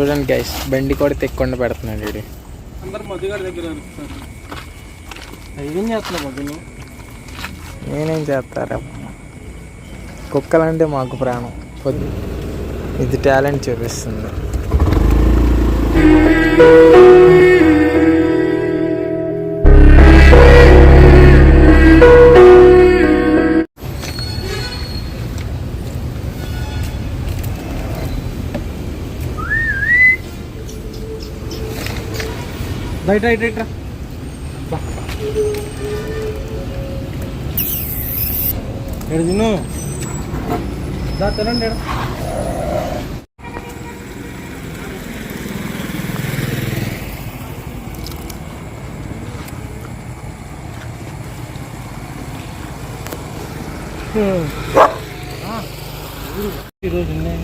చూడండి గైస్ బండి కూడా తెక్కుండా పెడుతున్నాడు వీడు. ఏం చేస్తున్నావు నేనేం చేస్తారా? కుక్కలంటే మాకు ప్రాణం. పొద్దు ఇది టాలెంట్ చూపిస్తుంది. రైట్ రైట్ రైట్ రా. ఎడు తిను దా తినండి ఎడ ఈరోజు ఉన్నాయి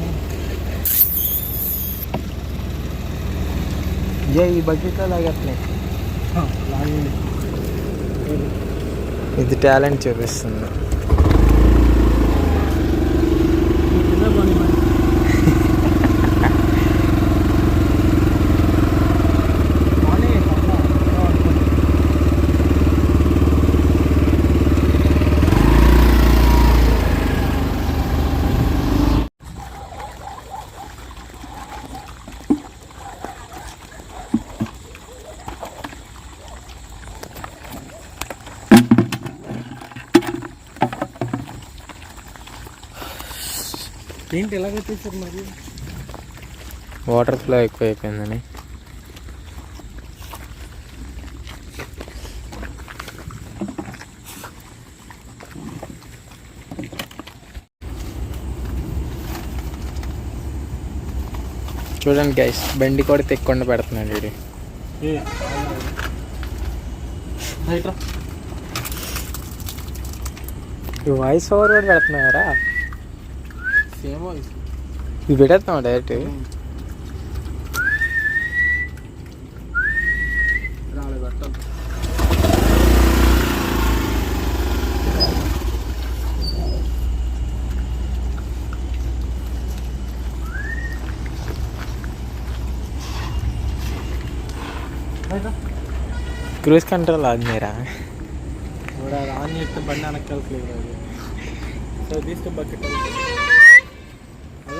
ఏ ఈ బకెట్లో లాగట్లే. లాగింది ఇది టాలెంట్ చూపిస్తుంది. ఏంటి ఎలాగ తీసారు మరి? వాటర్ ఫ్లో ఎక్కువ అయిపోయిందని చూడండి గైస్ బండి కూడా తెక్కుండా పెడుతున్నాడు వీడు. ఈ వాయిస్ ఓవర్ కూడా పెడుతున్నారా సేమ్ వాయిస్ ఇవి పెడతాం డైరెక్ట్ రాలేదు పెట్టాలి రైట్ రా క్రూజ్ కంట్రోల్ ఆద్మీరా ఇప్పుడు అది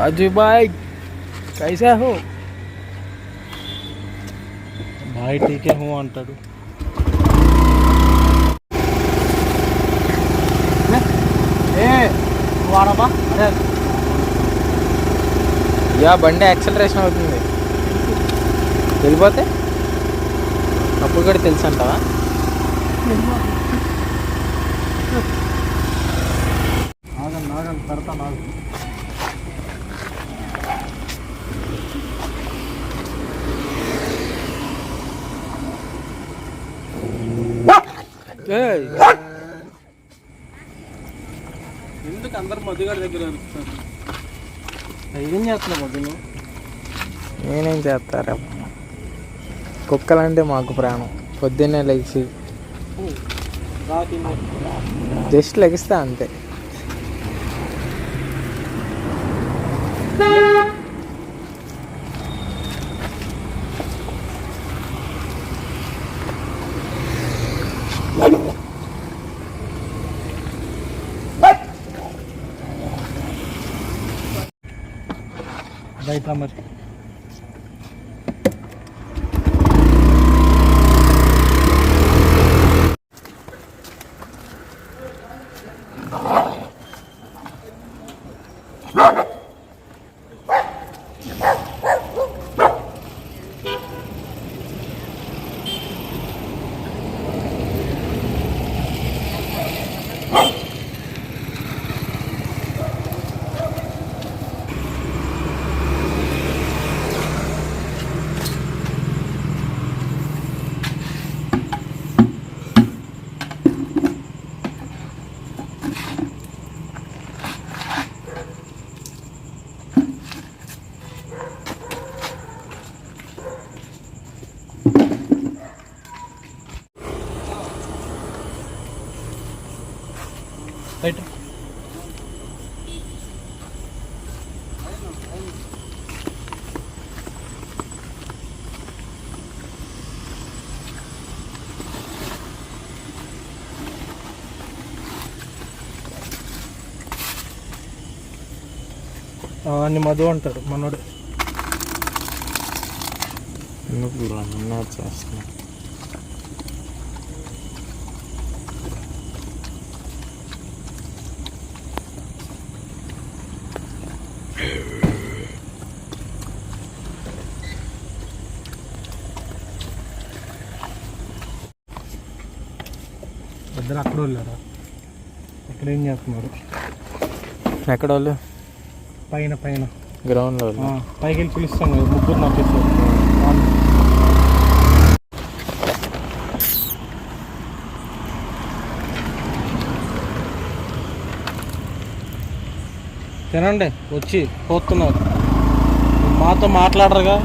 राजू भाई कैसा हो బాయ్ టీకే హూ అంటాడు ఏ వాడబా అరే యా బండి యాక్సలరేషన్ అవుతుంది వెళ్ళిపోతే అప్పుడు కూడా తెలుసు అంటావా ఆగండి ఆగండి పెడతా నాకు ఎందుకు అందరు మధుగారి దగ్గర అరుస్తారు ఏం చేస్తున్నావు నేనేం చేస్తారా? కుక్కలంటే మాకు ప్రాణం. పొద్దున్నే లెగిసి జస్ట్ లెగిస్తా అంతే. ரைட்டாம இருக்கு Yeah. అన్ని అని మధు అంటాడు మనోడు. ఎందుకు చేస్తున్నా ఇద్దరు అక్కడ వెళ్ళారా ఇక్కడ ఏం చేస్తున్నారు? ఎక్కడ వాళ్ళు పైన పైన. గ్రౌండ్లో పైకి వెళ్ళి పిలుస్తాం కదా ముగ్గురు వాళ్ళు. తినండి వచ్చి పోతున్నారు. మాతో మాట్లాడరుగా.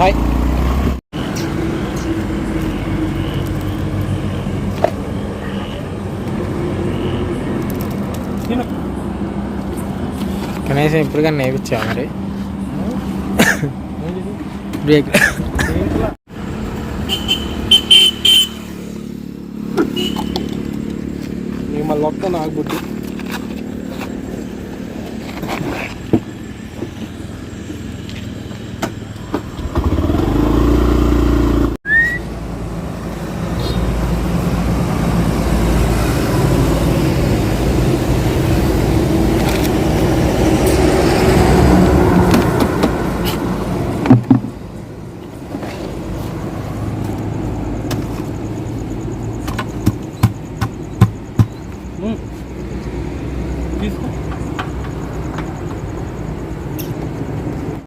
బాయ్ తిను కనీసం ఇప్పుడు కానీ నేర్పించా మరి? బ్రేక్. మళ్ళీ ఒక్క నాకు బుద్ధి.